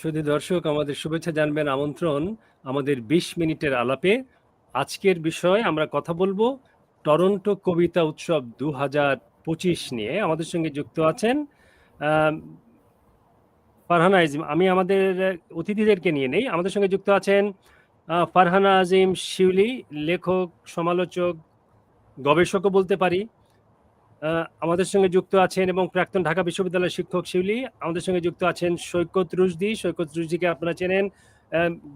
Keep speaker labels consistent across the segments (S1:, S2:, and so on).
S1: শুধু দর্শক, আমাদের শুভেচ্ছা জানবেন, আমন্ত্রণ আমাদের বিশ মিনিটের আলাপে। আজকের বিষয় আমরা কথা বলব টরন্টো কবিতা উৎসব দু পঁচিশ নিয়ে। আমাদের সঙ্গে যুক্ত আছেন ফারহানা আজিম। আমি আমাদের অতিথিদেরকে নিয়ে নেই। আমাদের সঙ্গে যুক্ত আছেন ফারহানা আজিম শিউলি, লেখক, সমালোচক, গবেষকও বলতে পারি। আমাদের সঙ্গে যুক্ত আছেন এবং প্রাক্তন ঢাকা বিশ্ববিদ্যালয়ের শিক্ষক শিউলি আমাদের সঙ্গে যুক্ত আছেন সৈকত রুশদি। সৈকত রুজদিকে আপনারা চেনেন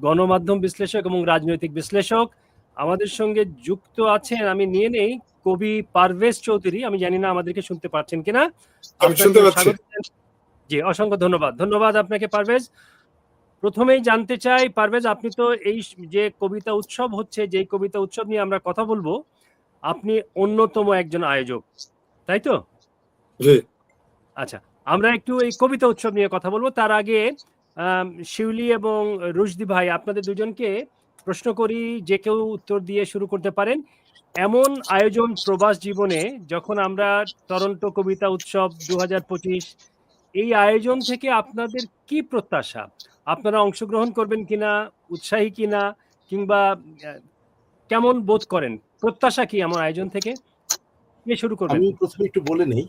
S1: গণমাধ্যম বিশ্লেষক এবং রাজনৈতিক বিশ্লেষক। আমাদের সঙ্গে যুক্ত আছেন আমি নিয়ে নেই কবি পারভেজ চৌধুরী। আমি জানি না আমাদেরকে শুনতে পাচ্ছেন কিনা। জি অসংখ্য ধন্যবাদ। ধন্যবাদ আপনাকে পারভেজ। প্রথমেই জানতে চাই পারভেজ আপনি তো এই যে কবিতা উৎসব হচ্ছে যে কবিতা উৎসব নিয়ে আমরা কথা বলব আপনি অন্যতম একজন আয়োজক। তাই তো? আচ্ছা আমরা একটু এই কবিতা উৎসব নিয়ে কথা বলব। তার আগে শিউলি এবং রুশদি ভাই আপনাদের দুজনকে প্রশ্ন করি যে কেউ উত্তর দিয়ে শুরু করতে পারেন। এমন আয়োজন প্রবাস জীবনে যখন আমরা টরন্টো কবিতা উৎসব দু হাজার পঁচিশ এই আয়োজন থেকে আপনাদের কি প্রত্যাশা? আপনারা অংশগ্রহণ করবেন কিনা উৎসাহী কিনা কিংবা কেমন বোধ করেন? প্রত্যাশা কি এমন আয়োজন থেকে? শুরু করবেন।
S2: আমি প্রথমে একটু বলে নেই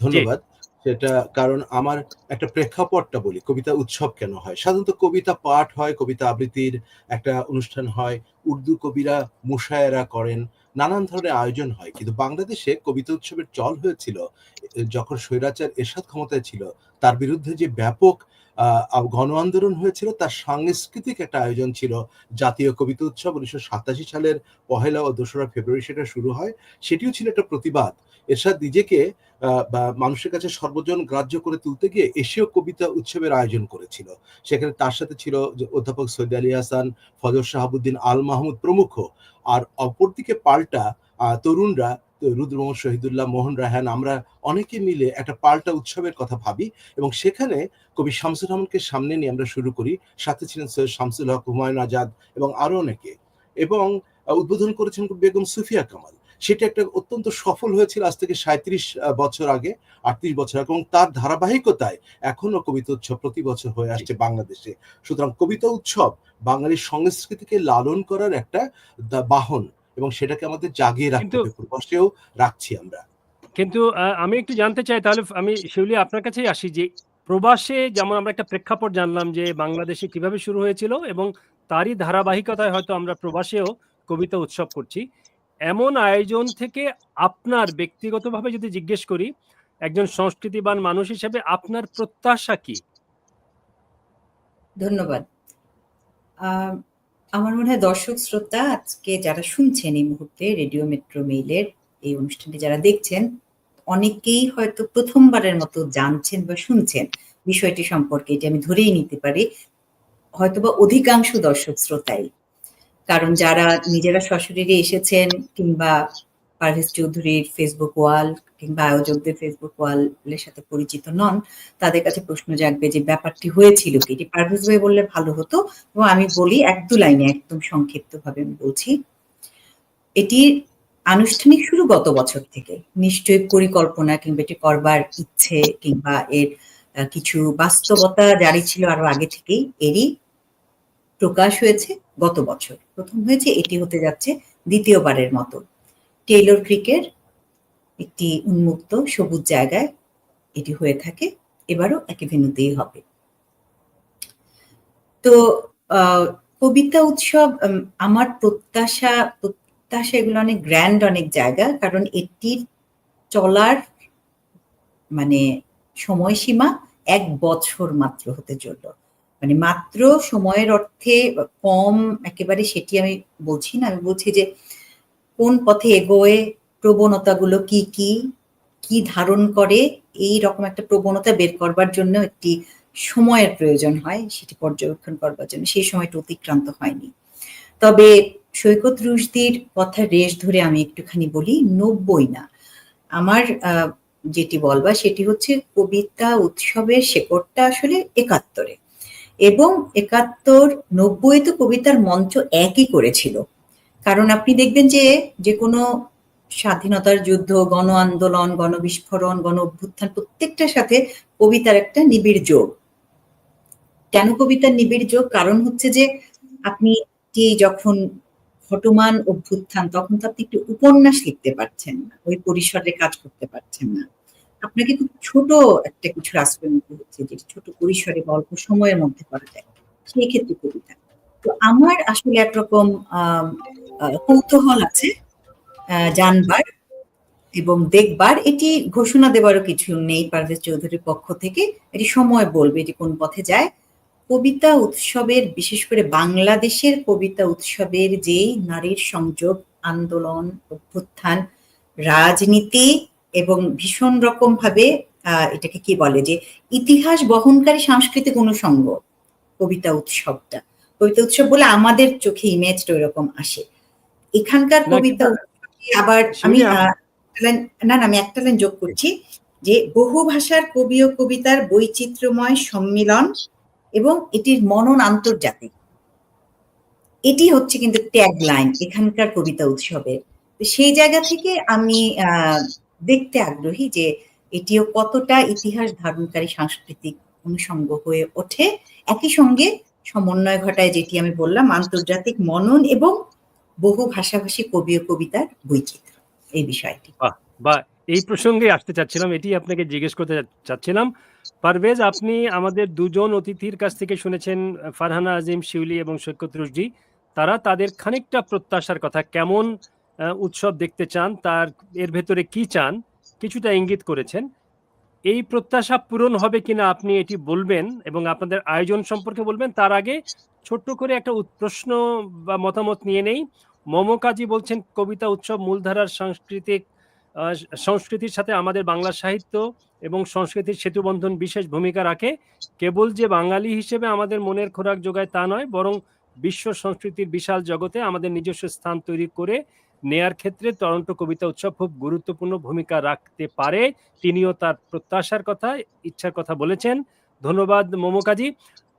S2: ধন্যবাদ। সেটা কারণ আমার একটা প্রেক্ষাপটটা বলি কবিতা উৎসব কেন হয়? সাধারণত কবিতা পাঠ হয় কবিতা আবৃত্তির একটা অনুষ্ঠান হয় উর্দু কবিরা মুশায়েরা করেন নানান ধরনের আয়োজন হয়। কিন্তু বাংলাদেশে কবিতা উৎসবের চল হয়েছিল যখন স্বৈরাচার এরশাদ ক্ষমতায় ছিল তার বিরুদ্ধে যে ব্যাপক গণ আন্দোলন হয়েছিল। তার সাংস্কৃতিক একটা আয়োজন ছিল। জাতীয় কবিতা উৎসব উনিশশো সাতাশি সালের পহেলা ও দোসরা ফেব্রুয়ারি সেটা শুরু হয়। সেটিও ছিল একটা প্রতিবাদ। এরশাদ নিজেকে বা মানুষের কাছে সর্বজন গ্রাহ্য করে তুলতে গিয়ে এশীয় কবিতা উৎসবের আয়োজন করেছিল। সেখানে তার সাথে ছিল অধ্যাপক সৈয়দ আলী হাসান ফজর শাহাবুদ্দিন আল মাহমুদ প্রমুখ। আর অপরদিকে পাল্টা তরুণরা রুদ্রমোহন, শহীদুল্লাহ মোহন, রায়হান, আমরা অনেকে মিলে একটা পাল্টা উৎসবের কথা ভাবি এবং সেখানে কবি শামসুর রহমানকে সামনে নিয়ে আমরা শুরু করি। সাথে ছিলেন সৈয়দ শামসুল হক, হুমায়ুন আজাদ এবং আরও অনেকে এবং উদ্বোধন করেছেন বেগম সুফিয়া কামাল। সেটা একটা অত্যন্ত সফল হয়েছিল আজ থেকে সাঁত্রিশ বছর আগে, আটত্রিশ বছর আগে এবং তার ধারাবাহিকতায় এখনও কবিতা উৎসব প্রতি বছর হয়ে আসছে বাংলাদেশে। সুতরাং কবিতা উৎসব বাঙালির সংস্কৃতিকে লালন করার একটা বাহন। এবং সেটাকে আমাদের জাগিয়ে রাখতে
S1: কিন্তু-
S2: হবে প্রবাসেও রাখছি আমরা।
S1: কিন্তু আহ, আমি একটু জানতে চাই তাহলে আমি শিউলি আপনার কাছেই আসি যে প্রবাসে যেমন আমরা একটা প্রেক্ষাপট জানলাম যে বাংলাদেশে কীভাবে শুরু হয়েছিল এবং তারই ধারাবাহিকতায় হয়তো আমরা প্রবাসেও কবিতা উৎসব করছি। এমন আয়োজন থেকে আপনার ব্যক্তিগতভাবে যদি জিজ্ঞেস করি একজন সংস্কৃতিবান মানুষ হিসেবে আপনার প্রত্যাশা কি?
S3: ধন্যবাদ। আহ, আমার মনে হয় দর্শক শ্রোতা আজকে যারা শুনছেন এই মুহূর্তে রেডিও মেট্রো মেইলের এই অনুষ্ঠানটি যারা দেখছেন, অনেকেই হয়তো প্রথমবারের মতো জানছেন বা শুনছেন বিষয়টি সম্পর্কে, এটি আমি ধরেই নিতে পারি, হয়তোবা অধিকাংশ দর্শক শ্রোতাই। কারণ যারা নিজেরা সশরীরে এসেছেন কিংবা পারভেজ চৌধুরীর ফেসবুক ওয়াল কিংবা আয়োজকদের ফেসবুক ওয়ালের সাথে পরিচিত নন, তাদের কাছে প্রশ্ন জাগবে যে ব্যাপারটি হয়েছিল কি? এটি পারভেজ ভাই বললে ভালো হতো এবং আমি বলি এক দু লাইনে একদম সংক্ষিপ্ত ভাবে আমি বলছি। এটির আনুষ্ঠানিক শুরু গত বছর থেকে। নিশ্চয়ই পরিকল্পনা কিংবা এটি করবার ইচ্ছে কিংবা এর কিছু বাস্তবতা জারি ছিল আরও আগে থেকেই, এরই প্রকাশ হয়েছে গত বছর। প্রথম হয়েছে, এটি হতে যাচ্ছে দ্বিতীয়বারের মতো। টেইলর ক্রিকের একটি উন্মুক্ত সবুজ জায়গায় এটি হয়ে থাকে। এবারও একই ভেন্যুতেই হবে। তো কবিতা উৎসব আমার প্রত্যাশা প্রত্যাশা এগুলো অনেক গ্র্যান্ড অনেক জায়গা, কারণ এটির চলার মানে সময়সীমা এক বছর মাত্র হতে চলল। মানে মাত্র সময়ের অর্থে কম একেবারে সেটি আমি বলছি না, আমি বলছি যে কোন পথে এগোয়ে প্রবণতাগুলো কি কি কি ধারণ করে এই রকম একটা প্রবণতা বের করবার জন্য একটি সময়ের প্রয়োজন হয়, সেটি পর্যবেক্ষণ করবার জন্য। সেই সময়টা অতিক্রান্ত হয়নি। তবে সৈকত রুশদির কথা রেশ ধরে আমি একটুখানি বলি, নব্বই না। আমার যেটি বলবা সেটি হচ্ছে কবিতা উৎসবের শেকড়টা আসলে একাত্তরে। এবং একাত্তর, নব্বই তো কবিতার মঞ্চ একই করেছিল। কারণ আপনি দেখবেন যে যে কোনো স্বাধীনতার যুদ্ধ গণ আন্দোলন গণবিস্ফোরণ গণ অভ্যুত্থান প্রত্যেকটার সাথে কবিতার একটা নিবিড় যোগ। কেন কবিতার নিবিড় যোগ? কারণ হচ্ছে যে আপনি যে যখন ঘটমান অভ্যুত্থান তখন তো আপনি একটু উপন্যাস লিখতে পারছেন না ওই পরিসরে কাজ করতে পারছেন না। আপনাকে খুব ছোট একটা কিছু আশ্রয় নিতে হচ্ছে যেটা ছোট পরিসরে বা অল্প সময়ের মধ্যে করা যায়। সেই ক্ষেত্রে কবিতা। তো আমার আসলে একরকম আহ, কৌতূহল আছে জানবার এবং দেখবার। এটি ঘোষণা দেবারও কিছু নেই পারভেজ চৌধুরীর পক্ষ থেকে। এটি সময় বলবে এটি কোন পথে যায়। কবিতা উৎসবের, বিশেষ করে বাংলাদেশের কবিতা উৎসবের যে নারীর সংযোগ, আন্দোলন, অভ্যুত্থান, রাজনীতি এবং ভীষণ রকম ভাবে এটাকে কি বলে যে ইতিহাস বহনকারী সাংস্কৃতিক অনুষঙ্গ কবিতা উৎসবটা। কবিতা উৎসব বলে আমাদের চোখে ইমেজটা ওইরকম আসে। এখানকার কবিতা আবার আমি না না আমি একটা লাইন যোগ করছি যে বহু ভাষার কবি ও কবিতার বৈচিত্র্যময় সম্মিলন এবং এটির মনন আন্তর্জাতিক। এটি হচ্ছে কিন্তু ট্যাগ লাইন এখানকার কবিতা উৎসবের। সেই জায়গা থেকে আমি আহ, দেখতে আগ্রহী যে এটিও কতটা ইতিহাস ধারণকারী সাংস্কৃতিক অনুষঙ্গ হয়ে ওঠে। একই সঙ্গে সমন্বয় ঘটায় যেটি আমি বললাম আন্তর্জাতিক মনন এবং বহু ভাষাভাষী কবি ও কবিতার বৈচিত্র্য। এই বিষয়টি।
S1: বা এই প্রসঙ্গে আসতে চাচ্ছিলাম, এটি আপনাকে জিজ্ঞেস করতে চাচ্ছিলাম। পারভেজ, আপনি আমাদের দুজন অতিথির কাছ থেকে শুনেছেন ফারহানা আজিম, শিউলি এবং সৈকত রুশদি। তারা তাদের খানিকটা প্রত্যাশার কথা, কেমন উৎসব দেখতে চান, তার, এর ভেতরে কি চান, কিছুটা ইঙ্গিত করেছেন। এই প্রত্যাশা পূরণ হবে কিনা আপনি এটি বলবেন এবং আপনাদের আয়োজন সম্পর্কে বলবেন, তার আগে ছোট্ট করে একটা প্রশ্ন বা মতামত নিয়ে নেই। মমো কাজী বলছেন, কবিতা উৎসব মূলধারার সাংস্কৃতিক সংস্কৃতির সাথে আমাদের বাংলা সাহিত্য এবং সংস্কৃতির সেতুবন্ধন বিশেষ ভূমিকা রাখে। কেবল যে বাঙালি হিসেবে আমাদের মনের খোরাক যোগায় তা নয়, বরং বিশ্ব সংস্কৃতির বিশাল জগতে আমাদের নিজস্ব স্থান তৈরি করে নেয়ার ক্ষেত্রে টরন্টো কবিতা উৎসব খুব গুরুত্বপূর্ণ ভূমিকা রাখতে পারে। তিনিও তার প্রত্যাশার কথা, ইচ্ছার কথা বলেছেন। ধন্যবাদ মোমোকাজি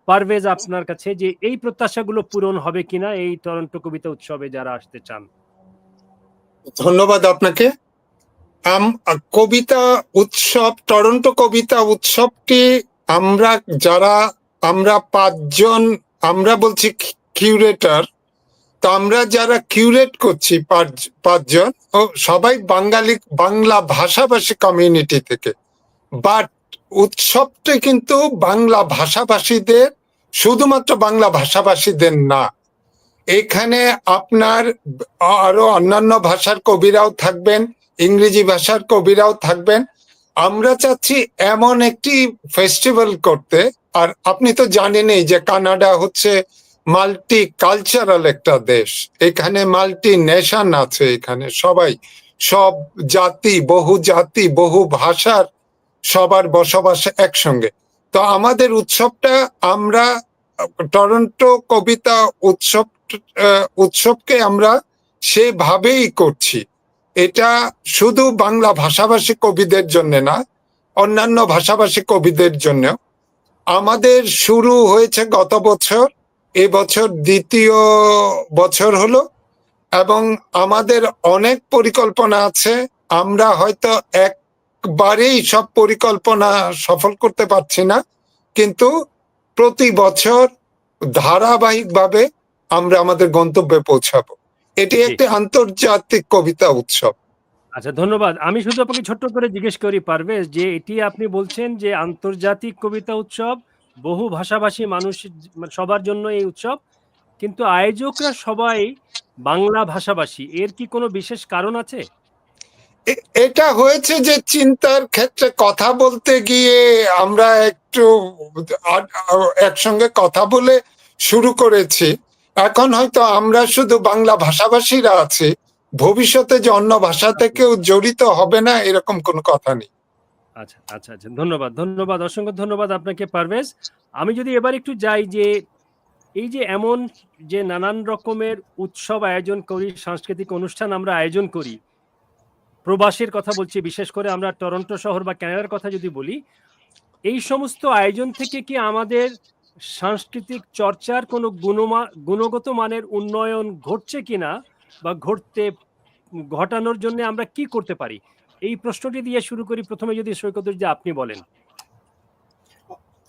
S1: পারভেজ, আপনার কাছে যে এই প্রত্যাশাগুলো পূরণ হবে কিনা এই টরন্টো কবিতা উৎসবে যারা আসতে চান।
S4: ধন্যবাদ আপনাকে। কবিতা উৎসব, টরন্টো কবিতা উৎসবটি আমরা যারা, আমরা পাঁচজন, আমরা বলছি কিউরেটর আমরা যারা কিউরেট করছি পাঁচ- পাঁচজন, ও সবাই বাঙালি, বাংলা ভাষাভাষী কমিউনিটি থেকে। বাট উৎসবটা কিন্তু বাংলা ভাষাভাষীদের, শুধুমাত্র বাংলা ভাষাভাষীদের না। এখানে আপনার আরও অন্যান্য ভাষার কবিরাও থাকবেন, ইংরেজি ভাষার কবিরাও থাকবেন। আমরা চাচ্ছি এমন একটি ফেস্টিভ্যাল করতে, আর আপনি তো জানেনই যে কানাডা হচ্ছে মাল্টি কালচারাল একটা দেশ। এখানে মাল্টি নেশন আছে এখানে। সবাই, সব জাতি, বহু জাতি, বহু ভাষার সবার বসবাস একসঙ্গে। তো আমাদের উৎসবটা আমরা, টরন্টো কবিতা উৎসব উৎসবকে আমরা সেভাবেই করছি। এটা শুধু বাংলা ভাষাভাষী কবিদের জন্য না, অন্যান্য ভাষাভাষী কবিদের জন্য আমাদের শুরু হয়েছে গত বছর এবছর দ্বিতীয় বছর হলো এবং আমাদের অনেক পরিকল্পনা আছে। আমরা হয়তো একবারেই সব পরিকল্পনা সফল করতে পারছি না। কিন্তু প্রতি বছর ধারাবাহিকভাবে আমরা আমাদের গন্তব্যে পৌঁছাবো। এটি একটি আন্তর্জাতিক কবিতা উৎসব।
S1: আচ্ছা ধন্যবাদ। আমি শুধু আপনাকে ছোট্ট করে জিজ্ঞেস করি পারভেজ যে এটি আপনি বলছেন যে আন্তর্জাতিক কবিতা উৎসব বহু ভাষাভাষী মানুষ মানে সবার জন্য এই উৎসব, কিন্তু আয়োজকরা সবাই বাংলা ভাষাভাষী। এর কি কোনো বিশেষ কারণ আছে?
S4: এটা হয়েছে যে চিন্তার ক্ষেত্রে কথা বলতে গিয়ে আমরা একটু একসঙ্গে কথা বলে শুরু করেছি। এখন হয়তো আমরা শুধু বাংলা ভাষাভাষীরা আছি। ভবিষ্যতে যে অন্য ভাষা থেকেও জড়িত হবে না, এরকম কোনো কথা নেই।
S1: আচ্ছা আচ্ছা আচ্ছা। ধন্যবাদ ধন্যবাদ, অসংখ্য ধন্যবাদ আপনাকে, পারভেজ। আমি যদি এবার একটু যাই যে এই যে এমন যে নানান রকমের উৎসব আয়োজন করি, সাংস্কৃতিক অনুষ্ঠান আমরা আয়োজন করি, প্রবাসের কথা বলছি, বিশেষ করে আমরা টরন্টো শহর বা ক্যানাডার কথা যদি বলি, এই সমস্ত আয়োজন থেকে কি আমাদের সাংস্কৃতিক চর্চার কোনো গুণমা, গুণগত মানের উন্নয়ন ঘটছে কিনা বা ঘটতে, ঘটানোর জন্য আমরা কি করতে পারি? এই প্রশ্নটি দিয়ে শুরু করি। প্রথমে যদি সৈকত যে আপনি বলেন।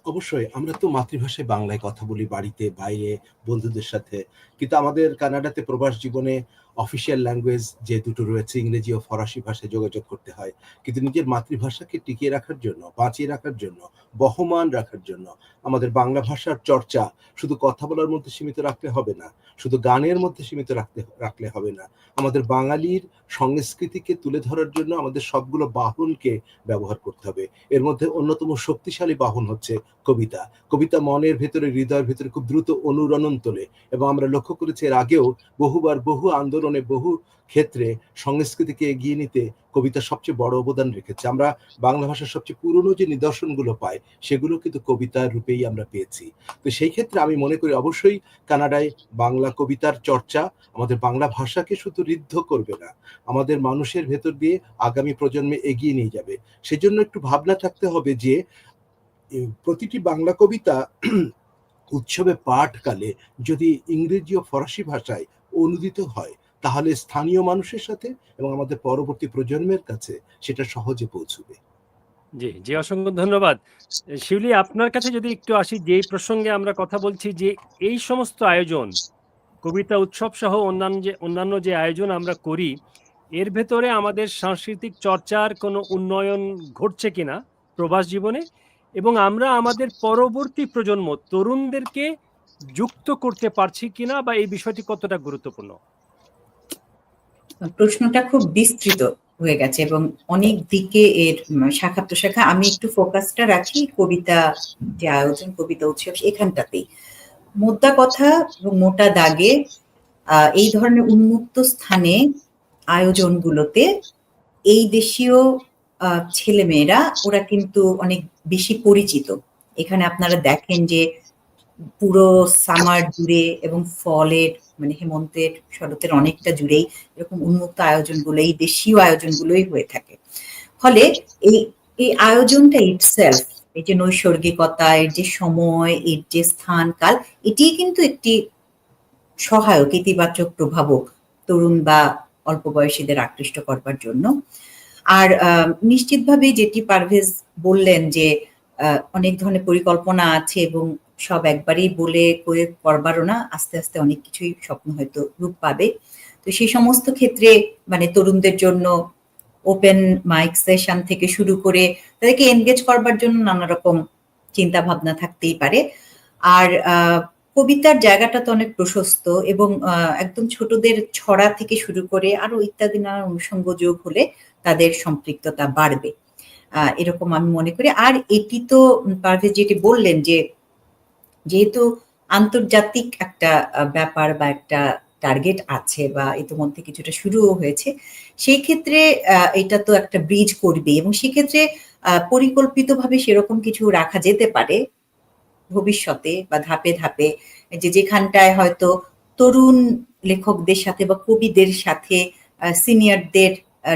S2: অবশ্যই, আমরা তো মাতৃভাষায় বাংলায় কথা বলি বাড়িতে, বাইরে, বন্ধুদের সাথে। কিন্তু আমাদের কানাডাতে প্রবাস জীবনে অফিসিয়াল ল্যাঙ্গুয়েজ যে দুটো রয়েছে, ইংরেজি ও ফরাসি ভাষায় যোগাযোগ করতে হয়। কিন্তু নিজের মাতৃভাষাকে টিকিয়ে রাখার জন্য, বাঁচিয়ে রাখার জন্য, বহমান রাখার জন্য আমাদের বাংলা ভাষার চর্চা শুধু কথা বলার মধ্যে সীমিত রাখলে হবে না, শুধু গানের মধ্যে সীমিত রাখতে, রাখলে হবে না। আমাদের বাঙালির সংস্কৃতিকে তুলে ধরার জন্য আমাদের সবগুলো বাহনকে ব্যবহার করতে হবে। এর মধ্যে অন্যতম শক্তিশালী বাহন হচ্ছে কবিতা। কবিতা মনের ভেতরে, হৃদয়ের ভেতরে খুব দ্রুত অনুরণন তোলে এবং আমরা লক্ষ্য করেছি এর আগেও বহুবার বহু আন্দোলনে বহু ক্ষেত্রে সংস্কৃতিকে এগিয়ে নিতে কবিতা সবচেয়ে বড় অবদান রেখেছে। আমরা বাংলা ভাষার সবচেয়ে পুরনো যে নিদর্শনগুলো পাই, সেগুলো কিন্তু কবিতার রূপেই আমরা পেয়েছি। তো সেই ক্ষেত্রে আমি মনে করি অবশ্যই কানাডায় বাংলা কবিতার চর্চা আমাদের বাংলা ভাষাকে শুধু ঋদ্ধ করবে না, আমাদের মানুষের ভেতর দিয়ে আগামী প্রজন্মে এগিয়ে নিয়ে যাবে। সেজন্য একটু ভাবনা থাকতে হবে যে প্রতিটি বাংলা কবিতা উৎসবে পাঠকালে যদি ইংরেজি ও ফরাসি ভাষায় অনুদিত হয়, তাহলে স্থানীয় মানুষের সাথে এবং আমাদের পরবর্তী প্রজন্মের কাছে সেটা সহজে পৌঁছবে।
S1: জি জি, অসংখ্য ধন্যবাদ। শিউলি, আপনার কাছে যদি একটু আসি, যে প্রসঙ্গে আমরা কথা বলছি যে এই সমস্ত আয়োজন, কবিতা উৎসব সহ অন্যান্য যে অন্যান্য যে আয়োজন আমরা করি, এর ভেতরে আমাদের সাংস্কৃতিক চর্চার কোনো উন্নয়ন ঘটছে কিনা প্রবাস জীবনে? এবং আমরা আমাদের পরবর্তী প্রজন্ম তরুণদেরকে যুক্ত করতে পারছি কিনা বা এই বিষয়টি কতটা গুরুত্বপূর্ণ?
S3: প্রশ্নটা খুব বিস্তৃত হয়ে গেছে এবং অনেক দিকে এর শাখা প্রশাখা, আমি একটু ফোকাসটা রাখি কবিতা যে আয়োজন, কবিতা উৎসব এখানটাতেই। মোদ্দা কথা এবং মোটা দাগে এই ধরনের উন্মুক্ত স্থানে আয়োজনগুলোতে এই দেশীয় ছেলেমেয়েরা, ওরা কিন্তু অনেক বেশি পরিচিত। এখানে আপনারা দেখেন যে পুরো সামার জুড়ে এবং ফলের মানে হেমন্তের শরতের অনেকটা জুড়েই এরকম উন্মুক্ত আয়োজনগুলো এই দেশীয় আয়োজনগুলোই হয়ে থাকে। ফলে এই এই আয়োজনটা ইটসেলফ এই যে নৈসর্গিকতা এর যে সময় এর যে স্থান কাল এটি কিন্তু একটি সহায়ক ইতিবাচক প্রভাবক তরুণ বা অল্প বয়সীদের আকৃষ্ট করবার জন্য। আর আহ, নিশ্চিতভাবেই যেটি পারভেজ বললেন যে অনেক ধরনের পরিকল্পনা আছে এবং সব একবারেই বলে কয়ে করবারও না, আস্তে আস্তে অনেক কিছুই স্বপ্ন হয়তো রূপ পাবে। তো সেই সমস্ত ক্ষেত্রে মানে তরুণদের জন্য ওপেন মাইক সেশন থেকে শুরু করে তাদেরকে এনগেজ করবার জন্য নানা রকম চিন্তা ভাবনা থাকতেই পারে। আর কবিতার জায়গাটা তো অনেক প্রশস্ত এবং একদম ছোটদের ছড়া থেকে শুরু করে আরও ইত্যাদি নানা অনুষঙ্গ যোগ হলে তাদের সম্পৃক্ততা বাড়বে। এরকম আমি মনে করি। আর এটি তো পারভেজ যেটি বললেন যে, যেহেতু আন্তর্জাতিক একটা ব্যাপার বা একটা টার্গেট আছে বা ইতিমধ্যে কিছুটা শুরুও হয়েছে সেই ক্ষেত্রে এটা তো একটা ব্রিজ করবে এবং সেক্ষেত্রে পরিকল্পিতভাবে সেরকম কিছু রাখা যেতে পারে ভবিষ্যতে বা ধাপে ধাপে, যে যেখানটায় হয়তো তরুণ লেখকদের সাথে বা কবিদের সাথে সিনিয়রদের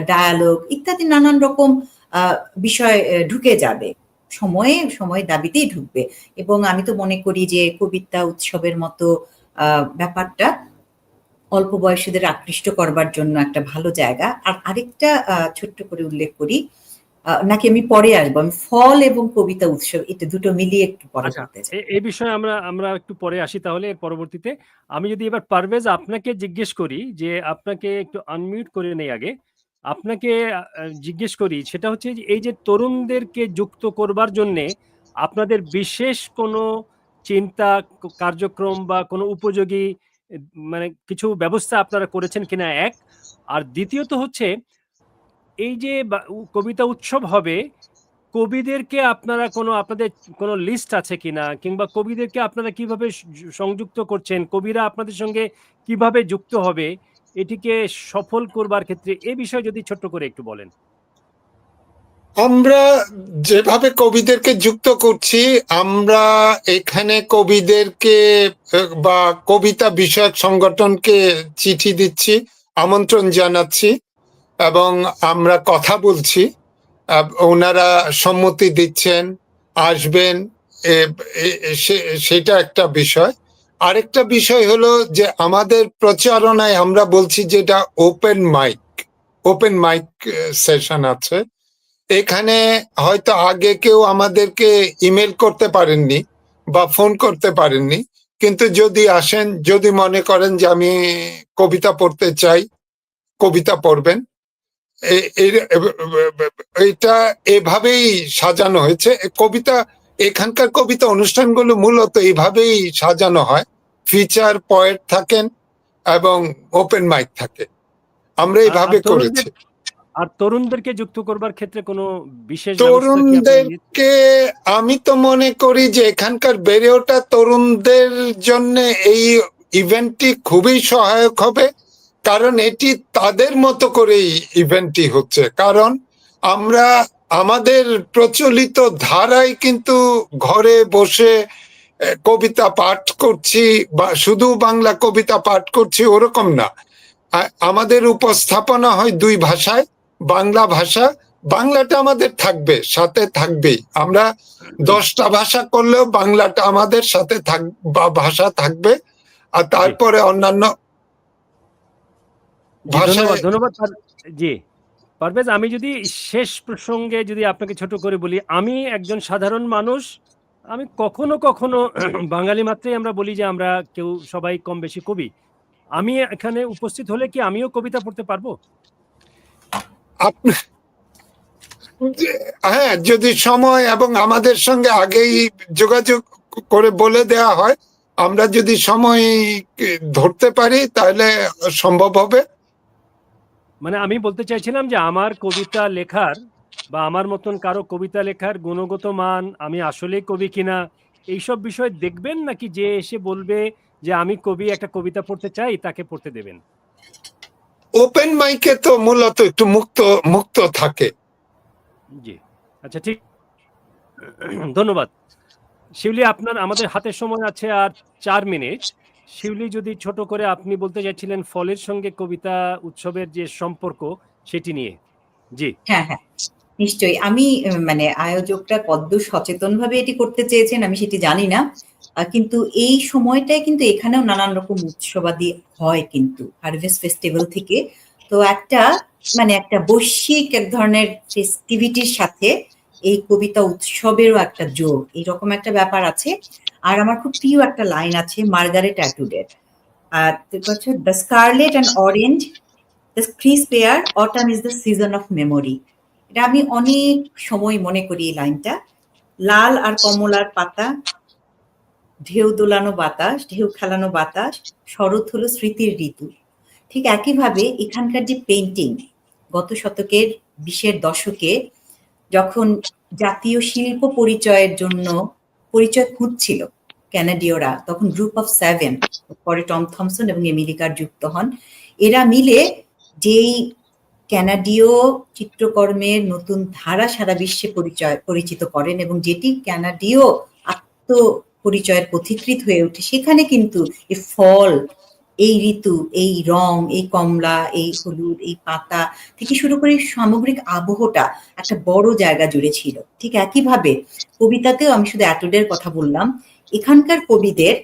S3: ডায়ালগ ইত্যাদি নানান রকম বিষয় ঢুকে যাবে। সময়ে সময় দাবিতেই ঢুকবে। এবং আমি তো মনে করি যে কবিতা উৎসবের মতো ব্যাপারটা অল্প বয়সীদের আকৃষ্ট করবার জন্য একটা ভালো জায়গা। আর আরেকটা ছোট্ট করে উল্লেখ করি নাকি আমি পরে আসব? আমি ফল এবং কবিতা উৎসব এটা দুটো মিলিয়ে একটু পরে
S1: আচ্ছা, এই বিষয়ে আমরা আমরা একটু পরে আসি তাহলে এর পরবর্তীতে। আমি যদি এবার পারভেজ আপনাকে জিজ্ঞেস করি যে আপনাকে একটু আনমিউট করে নেই আগে। আপনাকে জিজ্ঞেস করি, সেটা হচ্ছে এই যে তরুণদেরকে যুক্ত করবার জন্য আপনাদের বিশেষ কোনো চিন্তা কার্যক্রম বা কোনো উপযোগী মানে কিছু ব্যবস্থা আপনারা করেছেন কিনা এক? আর দ্বিতীয়ত হচ্ছে, এই যে কবিতা উৎসব হবে, কবিদেরকে আপনারা কোনো, আপনাদের কোনো লিস্ট আছে কিনা? কিংবা কবিদেরকে আপনারা কীভাবে সংযুক্ত করছেন? কবিরা আপনাদের সঙ্গে কীভাবে যুক্ত হবে? এটিকে সফল করবার ক্ষেত্রে এ বিষয়ে যদি ছোট্ট করে একটু বলেন।
S4: আমরা যেভাবে কবিদেরকে যুক্ত করছি, আমরা এখানে কবিদেরকে বা কবিতা বিষয়ক সংগঠনকে চিঠি দিচ্ছি, আমন্ত্রণ জানাচ্ছি এবং আমরা কথা বলছি। ওনারা সম্মতি দিচ্ছেন, আসবেন সেটা একটা বিষয়। আরেকটা বিষয় হলো যে আমাদের প্রচারণায় আমরা বলছি যেটা open mic open mic session আছে। এখানে হয়তো আগে কেউ আমাদেরকে ইমেল করতে পারেননি বা ফোন করতে পারেননি। কিন্তু যদি আসেন, যদি মনে করেন যে আমি কবিতা পড়তে চাই, কবিতা পড়বেন। এটা এভাবেই সাজানো হয়েছে। কবিতা এখানকার কবিতা অনুষ্ঠানগুলো মূলত এইভাবেই সাজানো হয়। ফিচার পয়েট থাকেন এবং ওপেন মাইক থাকে। আমরা এইভাবে করেছি।
S1: আর তরুণদেরকে যুক্ত করবার ক্ষেত্রে কোনো বিশেষ?
S4: তরুণদেরকে আমি তো মনে করি যে এখানকার বেড়ে ওঠা তরুণদের জন্য এই ইভেন্টটি খুবই সহায়ক হবে। কারণ এটি তাদের মতো করেই ইভেন্টটি হচ্ছে। কারণ আমরা আমাদের প্রচলিত ধারায় কিন্তু ঘরে বসে কবিতা পাঠ করছি বা শুধু বাংলা কবিতা পাঠ করছি ওরকম না। আমাদের উপস্থাপনা হয় দুই ভাষায় বাংলা ভাষা। বাংলাটা আমাদের থাকবে সাথে থাকবেই। আমরা দশটা ভাষা করলেও বাংলাটা আমাদের সাথে থাক বা ভাষা থাকবে। আর তারপরে অন্যান্য
S1: জি, ধন্যবাদ জি। পারভেজ, আমি যদি শেষ প্রসঙ্গে যদি আপনাকে ছোট করে বলি, আমি একজন সাধারণ মানুষ, আমি কখনো কখনো বাঙালি মাত্রই আমরা বলি যে আমরা কেউ সবাই কম বেশি কবি। আমি এখানে উপস্থিত হলে কি আমিও কবিতা পড়তে পারব?
S4: হ্যাঁ যদি সময় এবং আমাদের সঙ্গে আগেই যোগাযোগ করে বলে দেওয়া হয়, আমরা যদি সময় ধরতে পারি, তাহলে সম্ভব হবে।
S1: মানে আমি বলতে চাইছিলাম যে আমার কবিতা লেখার বা আমার মতন কারও কবিতা লেখার গুণগত মান আমি আসলেই কবি কিনা এইসব বিষয় দেখবেন নাকি যে এসে বলবে যে আমি কবি একটা কবিতা পড়তে চাই তাকে পড়তে দেবেন?
S4: ওপেন মাইকে তো মূলত একটু মুক্ত মুক্ত থাকে।
S1: জি। আচ্ছা ঠিক। ধন্যবাদ। শিউলি আপনার আমাদের হাতে সময় আছে আর চার মিনিট। শিউলি যদি ছোট করে আপনি বলতে চাইছিলেন ফলের সঙ্গে কবিতা উৎসবের যে সম্পর্ক, সেটি নিয়ে। জি।
S3: হ্যাঁ হ্যাঁ। নিশ্চয়ই। আমি মানে আয়োজকরা কদ্দূর সচেতন ভাবে এটি করতে চেয়েছেন, আমি সেটি জানি না। কিন্তু এই সময়টায় কিন্তু এখানেও নানান রকম উৎসবাদি হয় কিন্তু, হারভেস্ট ফেস্টিভ্যাল থেকে। তো একটা মানে একটা বৈশ্বিক এক ধরনের ফেস্টিভিটির সাথে এই কবিতা উৎসবেরও একটা যোগ। এইরকম একটা ব্যাপার আছে। আর আমার খুব প্রিয় একটা লাইন আছে, Margaret অ্যাটুডের the scarlet and orange, the crisp pear, autumn is the season of memory. এটা আমি অনেক সময় মনে করি এই লাইনটা। লাল আর কমলার পাতা, ঢেউ দোলানো বাতাস, ঢেউ খেলানো বাতাস, শরৎ হলো স্মৃতির ঋতু। ঠিক একইভাবে এখানকার যে পেন্টিং গত শতকের বিশের দশকে, যখন জাতীয় শিল্প পরিচয়ের জন্য পরিচয় খুঁজছিল ক্যানাডীয়রা তখন গ্রুপ অফ সেভেন, পরে টম থমসন এবং এমিলিকার যুক্ত হন। এরা মিলে যেই ক্যানাডীয় চিত্রকর্মের নতুন ধারা সারা বিশ্বে পরিচয়, পরিচিত করেন এবং যেটি ক্যানাডীয় আত্ম পরিচয়ের পথিকৃত হয়ে ওঠে, সেখানে কিন্তু এ ফল এই ঋতু, এই রং, এই কমলা, এই হলুদ, এই পাতা থেকে শুরু করে সামগ্রিক আবহটা একটা বড় জায়গা জুড়ে ছিল। ঠিক একইভাবে কবিতাতেও আমি শুধু অ্যাটোডের কথা বললাম, এখানকার কবিদের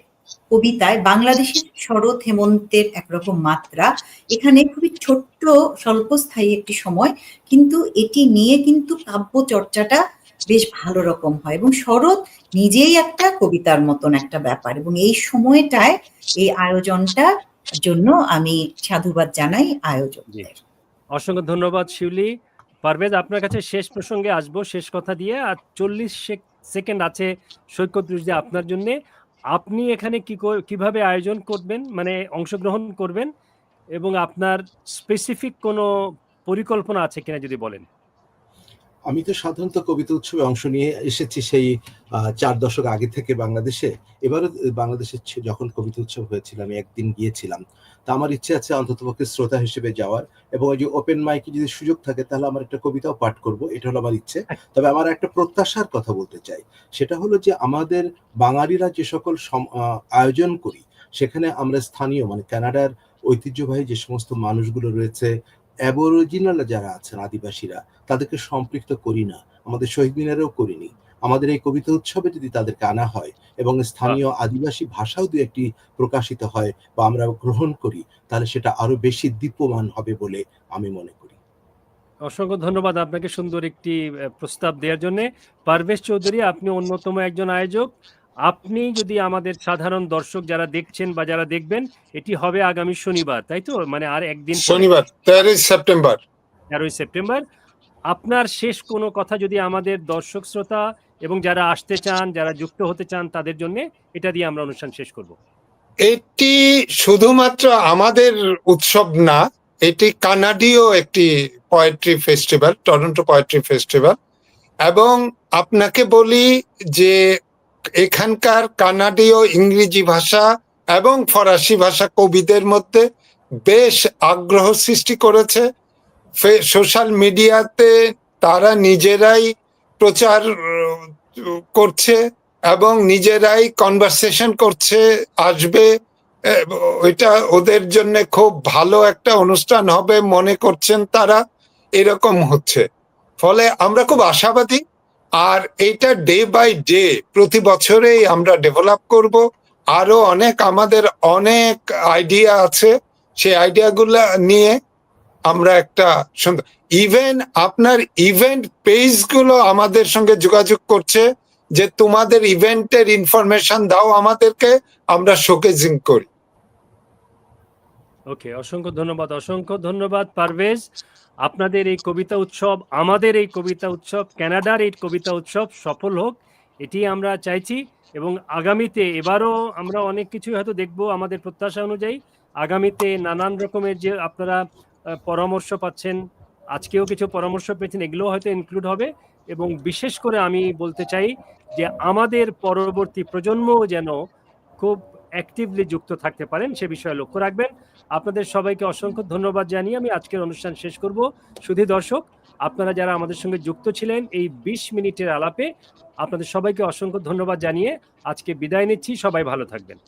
S3: কবিতায় বাংলাদেশের শরৎ হেমন্তের একরকম মাত্রা, এখানে খুবই ছোট্ট, স্বল্পস্থায়ী একটি সময়, কিন্তু এটি নিয়ে কিন্তু কাব্য চর্চাটা বেশ ভালো রকম হয় এবং শরৎ নিজেই একটা কবিতার মতন একটা ব্যাপার এবং এই সময়টায় এই আয়োজনটা জন্য আমি সাধুবাদ জানাই আয়োজকদের
S1: অসংখ্য ধন্যবাদ শিউলি। পারভেজ আপনার কাছে শেষ প্রসঙ্গে আসব শেষ কথা দিয়ে। আর চল্লিশ সেকেন্ড আছে সৈকত রুজদি আপনার জন্য। আপনি এখানে কি কীভাবে আয়োজন করবেন? মানে অংশগ্রহণ করবেন? এবং আপনার স্পেসিফিক কোনো পরিকল্পনা আছে কিনা যদি বলেন?
S2: আমি তো সাধারণত কবিতা উৎসবে অংশ নিয়ে এসেছি সেই চার দশক আগে থেকে বাংলাদেশে। এবারও বাংলাদেশে যখন কবিতা উৎসব হয়েছিল, আমি একদিন গিয়েছিলাম। তা আমার ইচ্ছে আছে অন্ততপক্ষে শ্রোতা হিসেবে যাওয়ার এবং ওই যে ওপেন মাইকে যদি সুযোগ থাকে, তাহলে আমার একটা কবিতাও পাঠ করব, এটা হলো আমার ইচ্ছে। তবে আমার একটা প্রত্যাশার কথা বলতে চাই। সেটা হলো যে আমাদের বাঙালিরা যে সকল আয়োজন করি, সেখানে আমরা স্থানীয় মানে কানাডার ঐতিহ্যবাহী যে সমস্ত মানুষগুলো রয়েছে অ্যাবরিজিনাল যারা আছেন আদিবাসীরা তাদেরকে সম্পৃক্ত করি না। আমাদের শহীদ মিনারেও করিনি। আমাদের এই কবিতা উৎসবে যদি তাদেরকে আনা হয় এবং স্থানীয় আদিবাসী ভাষাও দু একটি প্রকাশিত হয় বা আমরা গ্রহণ করি তাহলে সেটা আরও বেশি দীপ্যমান হবে বলে আমি মনে করি।
S1: অসংখ্য ধন্যবাদ আপনাকে সুন্দর একটি প্রস্তাব দেওয়ার জন্য। পারভেজ চৌধুরী আপনি অন্যতম একজন আয়োজক। আপনি যদি আমাদের সাধারণ দর্শক যারা দেখছেন বা যারা দেখবেন এটি হবে আগামী শনিবার তাই তো? মানে আর একদিন
S4: শনিবার তেরোই সেপ্টেম্বর।
S1: তেরোই সেপ্টেম্বর। আপনার শেষ কোনো কথা যদি আমাদের দর্শক শ্রোতা এবং যারা আসতে চান যারা যুক্ত হতে চান তাদের জন্য এটা দিয়ে আমরা অনুষ্ঠান শেষ করব।
S4: এটি শুধুমাত্র আমাদের উৎসব না এটি কানাডীয় একটি poetry festival Toronto poetry festival এবং আপনাকে বলি যে এখানকার কানাডীয় ইংরেজি ভাষা এবং ফরাসি ভাষা কবিদের মধ্যে বেশ আগ্রহ সৃষ্টি করেছে। সোশ্যাল মিডিয়াতে তারা নিজেরাই প্রচার, করছে এবং নিজেরাই কনভারসেশন করছে, আসবে। ওইটা ওদের জন্য খুব ভালো একটা অনুষ্ঠান হবে মনে করছেন তারা। এরকম হচ্ছে। ফলে আমরা খুব আশাবাদী আর এটা ডে বাই ডে প্রতি বছরেই আমরা ডেভেলপ করব। আরও অনেক আমাদের অনেক আইডিয়া আছে। সেই আইডিয়াগুলো নিয়ে আমরা একটা সুন্দর ইভেন আপনার ইভেন্ট পেজগুলো আমাদের সঙ্গে যোগাযোগ করছে যে তোমাদের ইভেন্টের ইনফরমেশন দাও আমাদেরকে, আমরা শোকেজিং করি।
S1: ওকে অসংখ্য ধন্যবাদ অসংখ্য ধন্যবাদ পারভেজ। আপনাদের এই কবিতা উৎসব, আমাদের এই কবিতা উৎসব, ক্যানাডার এই কবিতা উৎসব সফল হোক, এটি আমরা চাইছি এবং আগামীতে এবারও আমরা অনেক কিছুই হয়তো দেখব আমাদের প্রত্যাশা অনুযায়ী। আগামীতে নানান রকমের যে আপনারা পরামর্শ পাচ্ছেন, আজকেও কিছু পরামর্শ পেয়েছেন এগুলো হয়তো ইনক্লুড হবে এবং বিশেষ করে আমি বলতে চাই যে আমাদের পরবর্তী প্রজন্মও যেন খুব অ্যাক্টিভলি যুক্ত থাকতে পারেন, সে বিষয়ে লক্ষ্য রাখবেন। আপনাদের সবাইকে অসংখ্য ধন্যবাদ জানিয়ে আমি আজকের অনুষ্ঠান শেষ করব। শুধু দর্শক, আপনারা যারা আমাদের সঙ্গে যুক্ত ছিলেন এই বিশ মিনিটের আলাপে, আপনাদের সবাইকে অসংখ্য ধন্যবাদ জানিয়ে আজকে বিদায় নিচ্ছি। সবাই ভালো থাকবেন।